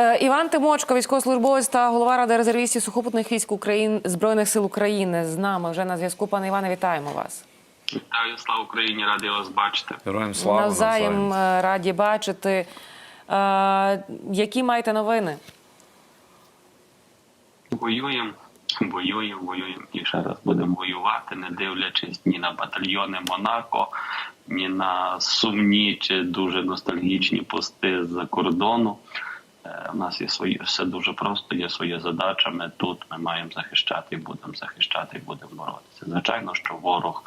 Е, Іван Тимочко, військовослужбовець та голова ради резервістів сухопутних військ України збройних сил України з нами вже на зв'язку. Пане Іване, вітаємо вас. Вітаю, слава Україні, радий вас бачити. Героям слава Навзаєм навзаєм. е, раді бачити. Е, Які маєте новини? Воюємо, воюємо, воюємо і ще раз будемо воювати, не дивлячись ні на батальйони Монако, ні на сумні чи дуже ностальгічні пости з-за кордону. Е, У нас є свої все дуже просто, є своя задача. Ми тут ми маємо захищати будемо захищати, будемо боротися. Звичайно, що ворог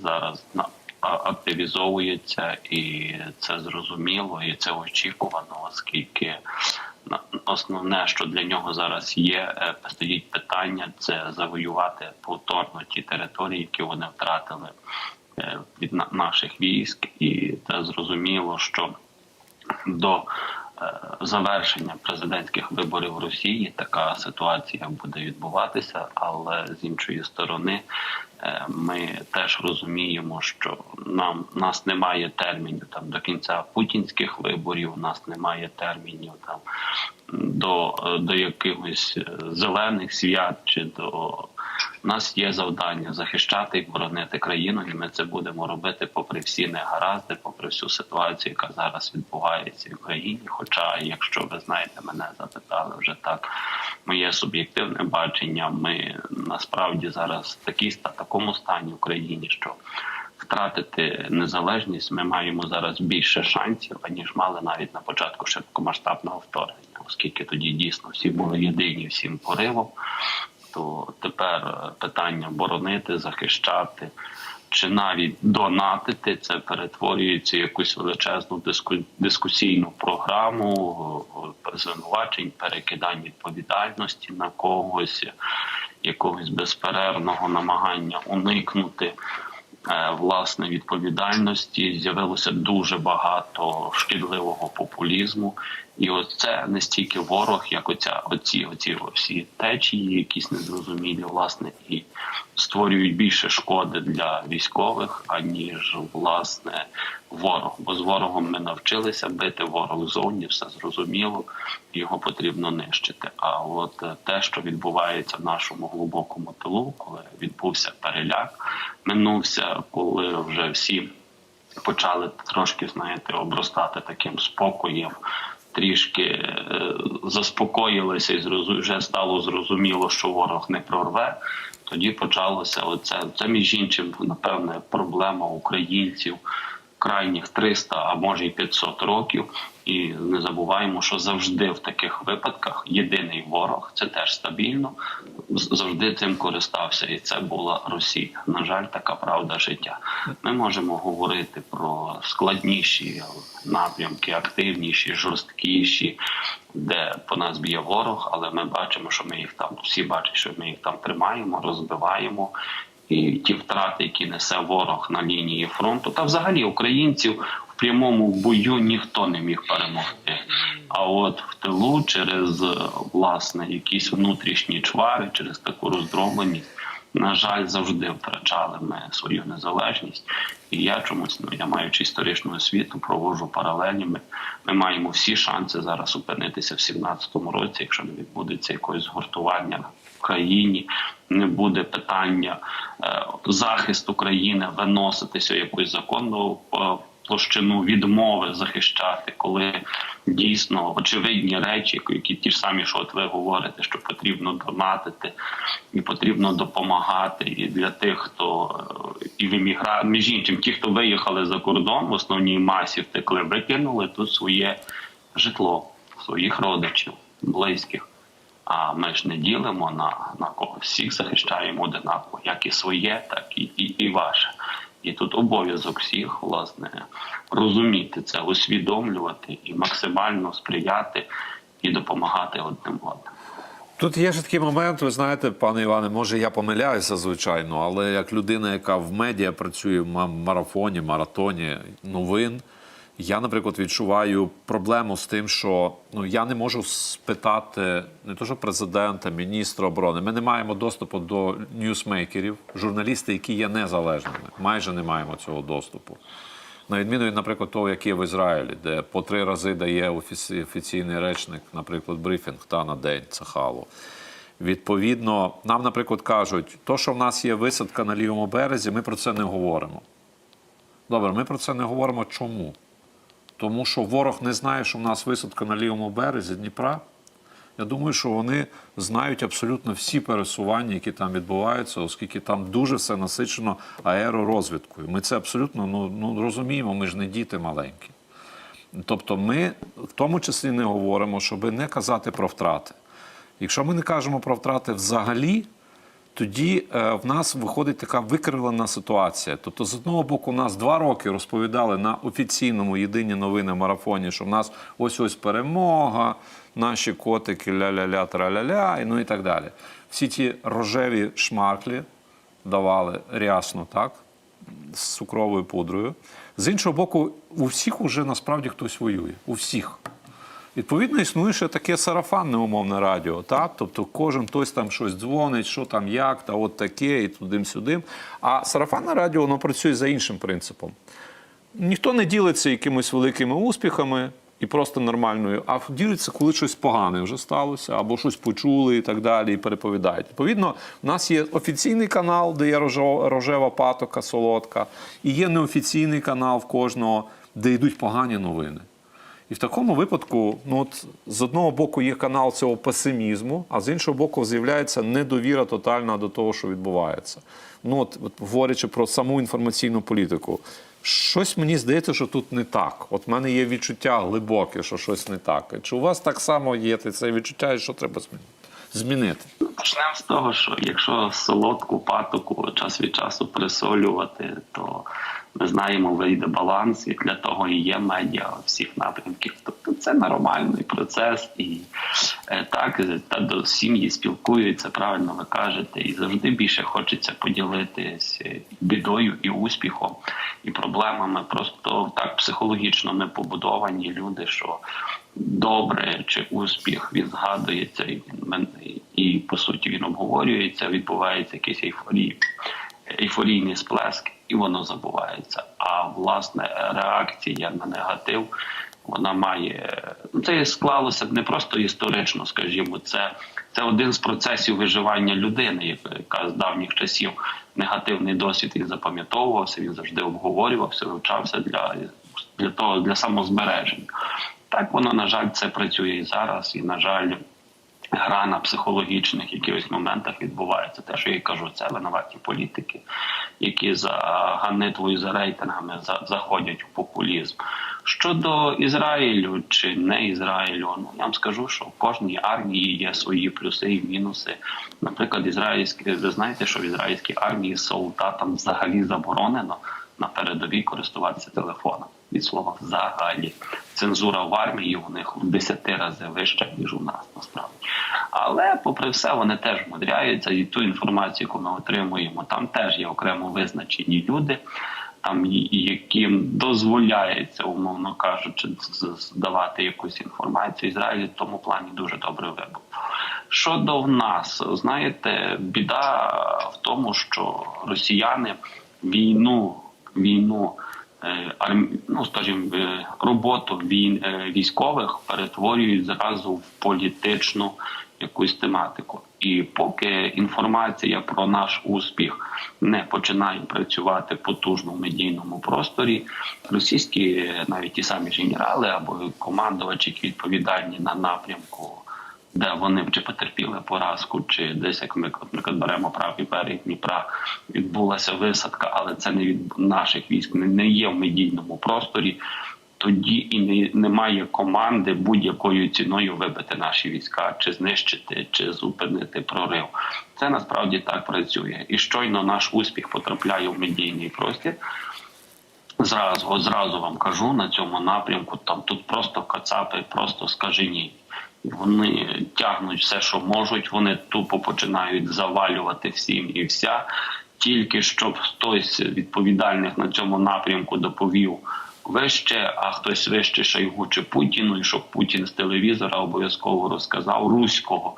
зараз на а- активізовується, і це зрозуміло, і це очікувано, оскільки на- основне, що для нього зараз є, е, стоїть питання, це завоювати повторно ті території, які вони втратили е, від на- наших військ, і це зрозуміло, що до завершення президентських виборів в Росії така ситуація буде відбуватися, але з іншої сторони е, ми теж розуміємо, що нам нас немає термінів там до кінця путінських виборів. У нас немає термінів там до, е, до якихось е, зелених свят чи до у нас є завдання захищати і боронити країну, і ми це будемо робити попри всі негаразди, попри всю ситуацію, яка зараз відбувається в Україні. Хоча, якщо ви знаєте, мене запитали вже так, моє суб'єктивне бачення. Ми насправді зараз в такій такому стані в Україні, що втратити незалежність ми маємо зараз більше шансів, аніж мали навіть на початку широкомасштабного вторгнення, оскільки тоді дійсно всі були єдині всім поривом то тепер е, питання боронити, захищати чи навіть донатити це перетворюється в якусь величезну диску, дискусійну програму е, звинувачень, перекидань відповідальності на когось, якогось безперервного намагання уникнути. Е, Власне відповідальності. З'явилося дуже багато шкідливого популізму, і ось це не стільки ворог, як оця оці, оці всі течії, якісь незрозумілі, власне, і створюють більше шкоди для військових, аніж власне ворог. Бо з ворогом ми навчилися бити ворог зовні, все зрозуміло, його потрібно нищити. А от е, те, що відбувається в нашому глибокому тилу, коли відбувся переляк, минувся, коли вже всі почали трошки, знаєте, обростати таким спокоєм. Трішки е, заспокоїлися і вже стало зрозуміло, що ворог не прорве. Тоді почалося оце. Це між іншим, напевне, проблема українців крайніх 300, а може й 500 років. І не забуваємо, що завжди в таких випадках єдиний ворог це теж стабільно. Завжди цим користався, і це була Росія. На жаль, така правда життя. Ми можемо говорити про складніші напрямки, активніші, жорсткіші, де по нас б'є ворог, але ми бачимо, що ми їх там всі бачать, що ми їх там тримаємо, розбиваємо. І ті втрати, які несе ворог на лінії фронту, та взагалі українців в прямому бою ніхто не міг перемогти. А от в тилу через власне якісь внутрішні чвари, через таку роздробленість, на жаль, завжди втрачали ми свою незалежність. І я чомусь, ну я маючи історичну освіту, проводжу паралелі. Ми, ми маємо всі шанси зараз опинитися в 17-му році, якщо не відбудеться якогось згуртування в країні, не буде питання е, захисту країни виноситися якусь законну е, площину відмови захищати, коли дійсно очевидні речі, які ті ж самі, що от ви говорите, що потрібно донатити і потрібно допомагати. І для тих, хто е, і в емігра... між іншим, ті, хто виїхали за кордон, в основній масі втекли, викинули тут своє житло, своїх родичів, близьких. А ми ж не ділимо на, на когось. Всіх захищаємо одинаково, як і своє, так і, і, і ваше. І тут обов'язок всіх, власне, розуміти це, усвідомлювати і максимально сприяти і допомагати одним одним. Тут є ж такий момент, ви знаєте, пане Іване, може я помиляюся, звичайно, але як людина, яка в медіа працює в марафоні, маратоні новин, я, наприклад, відчуваю проблему з тим, що ну я не можу спитати не то, що президента, міністра оборони. Ми не маємо доступу до ньюсмейкерів, журналісти, які є незалежними. Майже не маємо цього доступу. На відміну від, наприклад, того, як є в Ізраїлі, де по три рази дає офіційний речник, наприклад, брифінг та на день Цахалу. Відповідно, нам, наприклад, кажуть, то, що в нас є висадка на лівому березі, ми про це не говоримо. Добре, ми про це не говоримо. Чому? Тому що ворог не знає, що в нас висадка на лівому березі Дніпра. Я думаю, що вони знають абсолютно всі пересування, які там відбуваються, оскільки там дуже все насичено аеророзвідкою. Ми це абсолютно ну, ну, розуміємо, ми ж не діти маленькі. Тобто ми в тому числі не говоримо, щоб не казати про втрати. Якщо ми не кажемо про втрати взагалі, тоді е, в нас виходить така викривлена ситуація. Тобто, з одного боку, нас два роки розповідали на офіційному єдині новини марафоні, що в нас ось ось перемога, наші котики ля-ля-ля, тра-ля-ля, ну і так далі. Всі ті рожеві шмарклі давали рясно, так? з цукровою пудрою. З іншого боку, у всіх уже насправді хтось воює. У всіх. Відповідно, існує ще таке сарафанне умовне радіо. Так? Тобто кожен хтось там щось дзвонить, що там, як, та от таке, і туди-сюди. А сарафанне радіо воно працює за іншим принципом. Ніхто не ділиться якимись великими успіхами і просто нормальною, а ділиться, коли щось погане вже сталося, або щось почули і так далі, і переповідають. Відповідно, у нас є офіційний канал, де є рожева патока, солодка, і є неофіційний канал в кожного, де йдуть погані новини. І в такому випадку, ну от з одного боку є канал цього песимізму, а з іншого боку, з'являється недовіра тотальна до того, що відбувається. Ну от, от говорячи про саму інформаційну політику, щось мені здається, що тут не так. От в мене є відчуття глибоке, що щось не так. Чи у вас так само є це відчуття, і що треба змінити? Змінити? Почнемо з того, що якщо солодку патоку час від часу пересолювати, то знаємо, вийде баланс, і для того і є медіа всіх напрямків. Тобто це нормальний процес, і е, так та до сім'ї спілкуються, правильно ви кажете, і завжди більше хочеться поділитись е, бідою і успіхом, і проблемами. Просто так психологічно ми побудовані люди, що добре чи успіх він згадується і він і по суті він обговорюється, відбувається якийсь ейфорії, ейфорійний сплеск, і воно забувається. А власне реакція на негатив. Вона має ну це склалося не просто історично, скажімо, це це один з процесів виживання людини, яка з давніх часів негативний досвід він запам'ятовувався, він завжди обговорювався, вивчався для, для того для самозбереження. Так воно, на жаль, це працює і зараз, і, на жаль, гра на психологічних якихось моментах відбувається. Те, що я кажу, це винуваті політики, які за ганитвою, за рейтингами за, заходять у популізм. Щодо Ізраїлю чи не Ізраїлю, ну я вам скажу, що в кожній армії є свої плюси і мінуси. Наприклад, ізраїльські, ви знаєте, що в ізраїльській армії солдатам взагалі заборонено на передовій користуватися телефоном. Від слова взагалі цензура в армії у них в десяти рази вища ніж у нас насправді. Але, попри все, вони теж мудряються, і ту інформацію, яку ми отримуємо, там теж є окремо визначені люди, там яким дозволяється, умовно кажучи, здавати якусь інформацію. Ізраїль в тому плані дуже добре вибув. Щодо в нас, знаєте, біда в тому, що росіяни війну війну ну, скажімо, роботу війн військових перетворюють зразу в політичну якусь тематику. І поки інформація про наш успіх не починає працювати потужно в медійному просторі, російські навіть ті самі генерали або командувачі, які відповідальні на напрямку. Де вони чи потерпіли поразку, чи десь як ми наприклад, беремо правий берег Дніпра, відбулася висадка, але це не від наших військ, не є в медійному просторі. Тоді і не, немає команди будь-якою ціною вибити наші війська, чи знищити, чи зупинити прорив. Це насправді так працює. І щойно наш успіх потрапляє в медійний простір. Зразу зразу вам кажу на цьому напрямку. Там тут просто кацапи, просто скажені. Вони тягнуть все, що можуть. Вони тупо починають завалювати всім і вся, тільки щоб хтось відповідальних на цьому напрямку доповів вище, а хтось вище Шойгу чи Путіну, і щоб Путін з телевізора обов'язково розказав руського,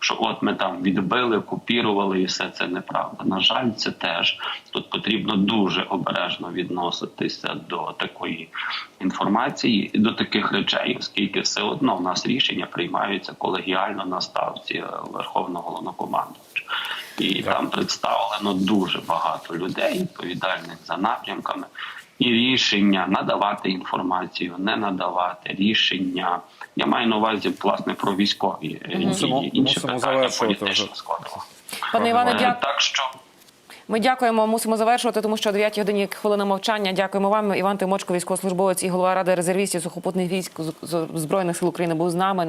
що от ми там відбили, купірували, і все це неправда. На жаль, це теж тут потрібно дуже обережно відноситися до такої інформації і до таких речей, оскільки все одно в нас рішення приймаються колегіально на ставці Верховного головнокомандувача. І там представлено дуже багато людей, відповідальних за напрямками. І рішення надавати інформацію, не надавати рішення. Я маю на увазі власне про військові е, дії, інші мусимо питання політичного складу. Пане Іване, Е, дякую. Так що Ми дякуємо. Мусимо завершувати, тому що о 9 годині хвилина мовчання. Дякуємо вам. Іван Тимочко, військовослужбовець і голова ради резервістів сухопутних військ збройних сил України, був з нами.